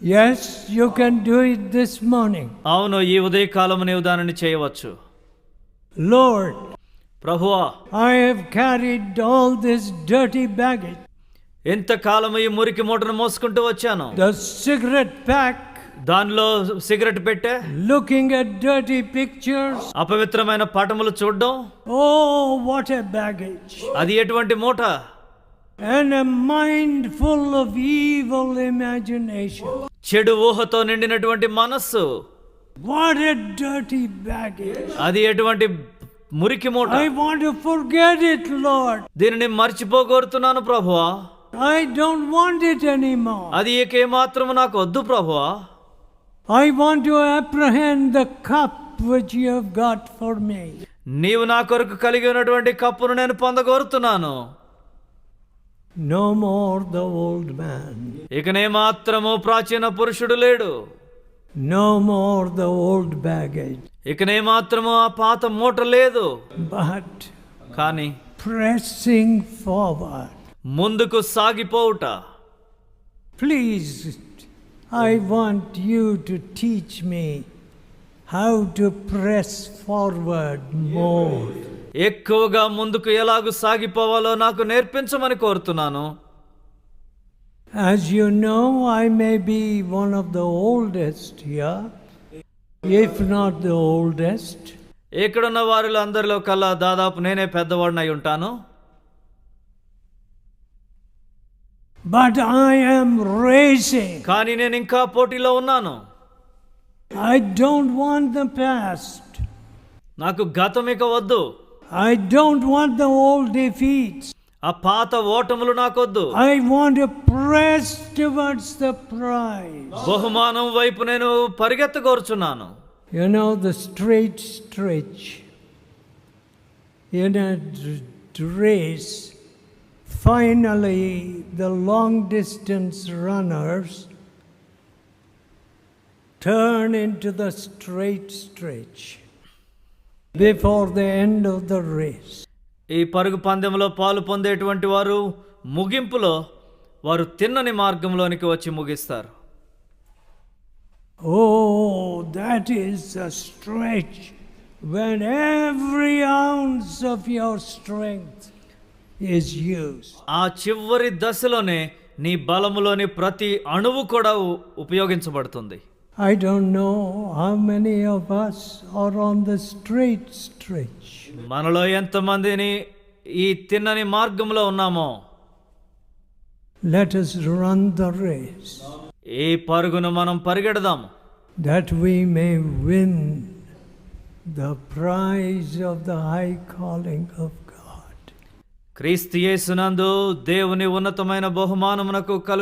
yes you can do it this morning. అవును ఈ ఉదయకాలమునే దానిని చేయవచ్చు. Lord ప్రభువా i have carried all this dirty baggage. ఎంత కాలము ఈ మురికి మూటను మోసుకుంటూ వచ్చాను. The cigarette pack దానిలో సిగరెట్ పెట్టే. లుకింగ్ ఎట్ డర్టీ పిక్చర్స్ అపవిత్రమైన పటములు చూడడం. ఓ వాట్ ఎ బ్యాగేజ్ అది ఎటువంటి motor and mind full imagination చెడు ఊహతో నిండినటువంటి మనస్సు. వాట్ డర్టీ బ్యాగేజ్ అది ఎటువంటి మురికి మూట. I want to forget it lord దీనిని మర్చిపోగోరుతున్నాను ప్రభువా. I don't want it any more అది ఇక మాత్రం నాకు వద్దు ప్రభువా. I want to apprehend the cup which you have got for me నీవు నా కొరకు కలిగి ఉన్నటువంటి కప్పును నేను పొందగోరుతున్నాను. No more the old man ఇకనే మాత్రము ప్రాచీన పురుషుడు లేడు. No more the old baggage ఇకనే మాత్రము ఆ పాత మోట లేదు. బట్ కానీ ప్రెస్సింగ్ ఫార్వర్డ్ ముందుకు సాగిపోవుట. Please I want you to teach me how to press forward more ఎక్కువగా ముందుకు ఎలాగూ సాగిపోవాలో నాకు నేర్పించమని కోరుతున్నాను As you know, I may be one of the oldest here, if not the oldest. ఇక్కడున్న వారిలో అందరిలో కల్లా దాదాపు నేనే పెద్దవాడిని అయి ఉంటాను But I am racing. కానీ నేను ఇంకా పోటీలో ఉన్నాను I don't want the past. నాకు గతం ఇక వద్దు I don't want the old defeats. ఆ పాత ఓటములు నాకొద్దు I want to press towards the prize. బహుమానం వైపు నేను పరిగెత్తగోరుచున్నాను You know, the straight stretch in a d- d- race, finally, the long distance runners turn into the before the end of the race ఈ పరుగు పందెంలో పాలు పొందేటువంటి వారు ముగింపులో వారు తిన్నని మార్గంలోనికి వచ్చి ముగిస్తారు. ఓ that is a stretch when every ounce of your strength is used ఆ చివరి దశలోనే నీ బలములోని ప్రతి అణువు కూడా ఉపయోగించబడుతుంది. I don't know how many of us are on the straight stretch. మనలో ఎంతమందిని ఈ తిన్నని మార్గంలో ఉన్నామో Let us run the race ఈ పరుగును మనం పరిగెడదాం that we may win the prize of the high calling of God. క్రీస్తు యేసునందు దేవుని ఉన్నతమైన బహుమానమునకు కలుగు